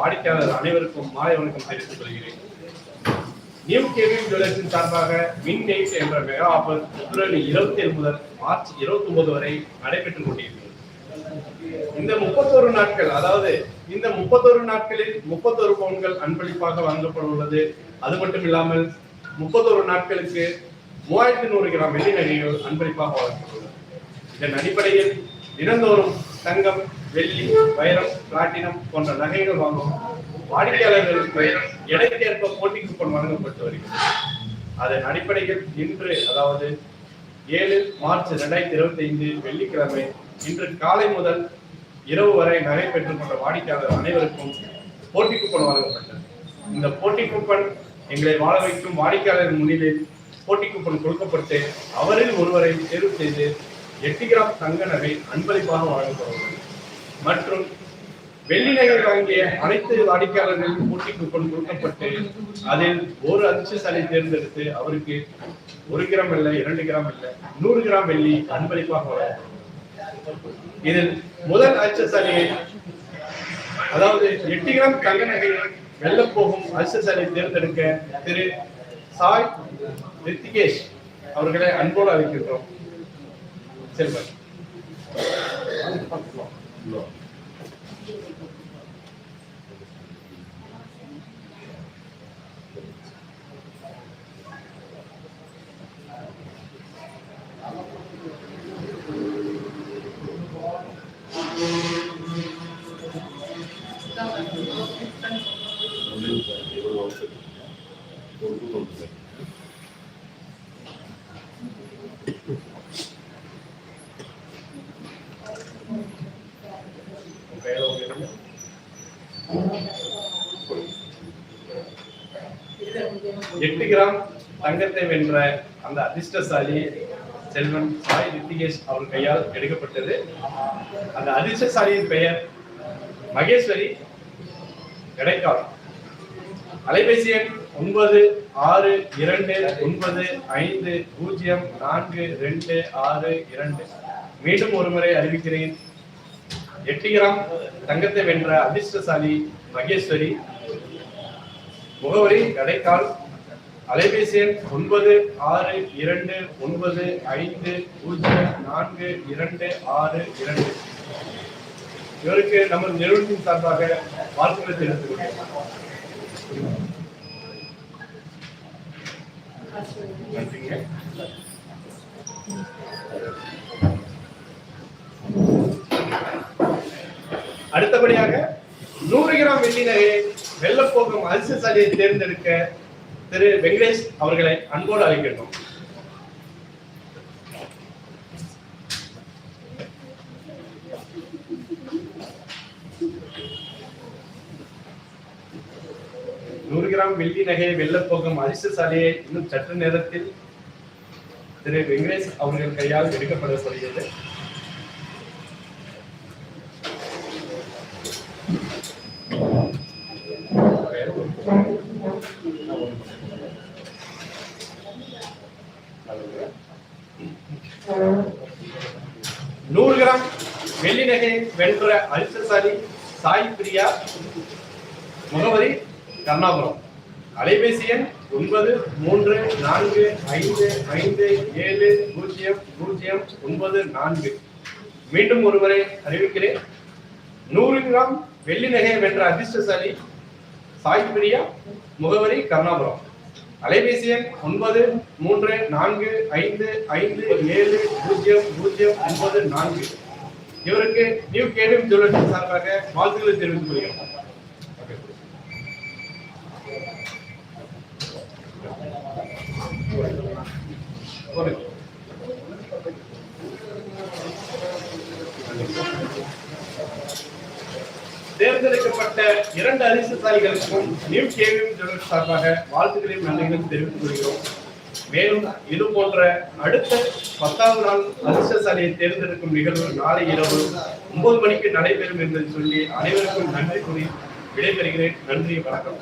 வாடிக்கையாளர் அனைவருக்கும் மாலை வணக்கம் தெரிவித்துக் கொள்கிறேன். நியூ கேவிங் ஜுவல்லர்ஸின் சார்பாக மின் நெய்ட் என்ற மெகா ஆஃபர் பிப்ரவரி இருபத்தி ஏழு முதல் மார்ச் இருபத்தி ஒன்பது வரை நடைபெற்றுக் கொண்டிருக்கிறது. இந்த முப்பத்தோரு நாட்கள் அதாவது இந்த முப்பத்தோரு நாட்களில் முப்பத்தோரு பவுன்கள் அன்பளிப்பாக வழங்கப்பட்டுள்ளது அது மட்டும் இல்லாமல் முப்பத்தோரு நாட்களுக்கு மூவாயிரத்தி நூறு கிராம் வெள்ளி நகைகள் அன்பளிப்பாக வழங்கப்பட்டுள்ளது. இதன் அடிப்படையில் தினந்தோறும் தங்கம் வெள்ளி வைரம் பிளாட்டினம் போன்ற நகைகள் வாங்கும் வாடிக்கையாளர்களுக்கு எடைக்கேற்ப போட்டி கூப்பன் வழங்கப்பட்டு வருகிறது. அதன் அடிப்படையில் இன்று அதாவது ஏழு மார்ச் ரெண்டாயிரத்தி இருபத்தி ஐந்து வெள்ளிக்கிழமை இன்று காலை முதல் இரவு வரை நகை பெற்றுக் கொண்ட வாடிக்கையாளர் அனைவருக்கும் போட்டி கூப்பன் வழங்கப்பட்டது. இந்த போட்டி கூப்பன் எங்களை வாழ வைக்கும் வாடிக்கையாளர் முன்னிலையில் போட்டி கூப்பன் கொடுக்கப்பட்டு அவரில் ஒருவரை தேர்வு செய்து எட்டு கிராம் தங்க நகை அன்பளிப்பாக வழங்கப்படுகிறது மற்றும் வெள்ளி வாங்கிய அனைத்து வாடிக்கையாளர்களுக்கும் போட்டிக்கு கொண்டு கொடுக்கப்பட்டு அதில் ஒரு அதிர்ஷ்டசாலி தேர்ந்தெடுத்து அவருக்கு ஒரு கிராம் இல்லை இரண்டு கிராம் இல்லை நூறு கிராம் வெள்ளி அன்பளிப்பாக வழங்கப்படும் இதில் முதல் அதிர்ஷ்டசாலியை அதாவது எட்டு கிராம் தங்க நகை வெல்ல போகும் அதிர்ஷ்டசாலியை தேர்ந்தெடுக்க திரு சாய் ரித்திகேஷ் அவர்களை அன்போடு அழைக்கின்றோம். செல்வன். 불러. 음. 얼굴도 없어요. எட்டு கிராம் தங்கத்தை வென்ற அந்த அதிர்ஷ்டசாலி செல்வன் சாய் ரித்திகேஷ் அவர் கையால் எடுக்கப்பட்டது. அந்த அதிர்ஷ்டசாலியின் பெயர் மகேஸ்வரி கிடைக்கால் அலைபேசி எண் ஒன்பது ஆறு இரண்டு ஒன்பது ஐந்து பூஜ்ஜியம் நான்கு ரெண்டு ஆறு இரண்டு. மீண்டும் ஒருமுறை அறிவிக்கிறேன். எட்டு கிராம் தங்கத்தை வென்ற அதிர்ஷ்டசாலி மகேஸ்வரி முகவரி கடைக்கால் அலைபேசி எண் ஒன்பது ஆறு இரண்டு ஒன்பது ஐந்து பூஜ்ஜியம் நான்கு இரண்டு ஆறு இரண்டு. இவருக்கு நமது நிறுவனத்தின் சார்பாக வாழ்த்துக்களை தெரிவித்துக் கொள்கிறேன். அடுத்தபடியாக நூறு கிராம் வெள்ளி நகையை வெள்ளப்போக்கும் அரிசி சாலையை தேர்ந்தெடுக்க திரு வெங்கடேஷ் அவர்களை அன்போடு அழைக்கின்றோம். நூறு கிராம் வெள்ளி நகையை வெள்ளப்போக்கும் அரிசி சாலையை இன்னும் சற்று நேரத்தில் திரு வெங்கடேஷ் அவர்கள் கையால் எடுக்கப்படப்படுகிறது நூறு கிராம் வெள்ளி நகை வென்ற அதிர்ஷ்டசாலி சாய் பிரியா முகவரி கர்ணாபுரம் அலைபேசி எண் ஒன்பது மூன்று நான்கு ஐந்து ஐந்து ஏழு பூஜ்ஜியம் பூஜ்ஜியம் ஒன்பது நான்கு. மீண்டும் ஒருவரை அறிவிக்கிறேன். நூறு கிராம் வெள்ளி நகையை வென்ற அதிர்ஷ்டசாலி சாய் பிரியா முகவரி கர்ணாபுரம். அலைபேசி எண் ஒன்பது மூன்று நான்கு ஐந்து ஐந்து ஏழு பூஜ்ஜியம் பூஜ்ஜியம் ஒன்பது நான்கு. இவருக்கு நியூ கேடிஎம் ஜுவல்லரி சார்பாக வாழ்த்துக்களை தெரிவித்துக் கொள்கிறோம். ஒரு தேர்ந்தெடுக்கப்பட்ட இரண்டு அதிர்ஷ்டசாலிகளுக்கும் நியூ கேவிஎம் ஜுவல்ஸ் சார்பாக வாழ்த்துக்களையும் நன்றிகளும் தெரிவித்துக் கொள்கிறோம். மேலும் இது போன்ற அடுத்த பத்தாவது நாள் அதிர்ஷ்டசாலியை தேர்ந்தெடுக்கும் நிகழ்வு நாளை இரவு ஒன்பது மணிக்கு நடைபெறும் என்று சொல்லி அனைவருக்கும் நன்றி கூறி விடைபெறுகிறேன். நன்றி வணக்கம்.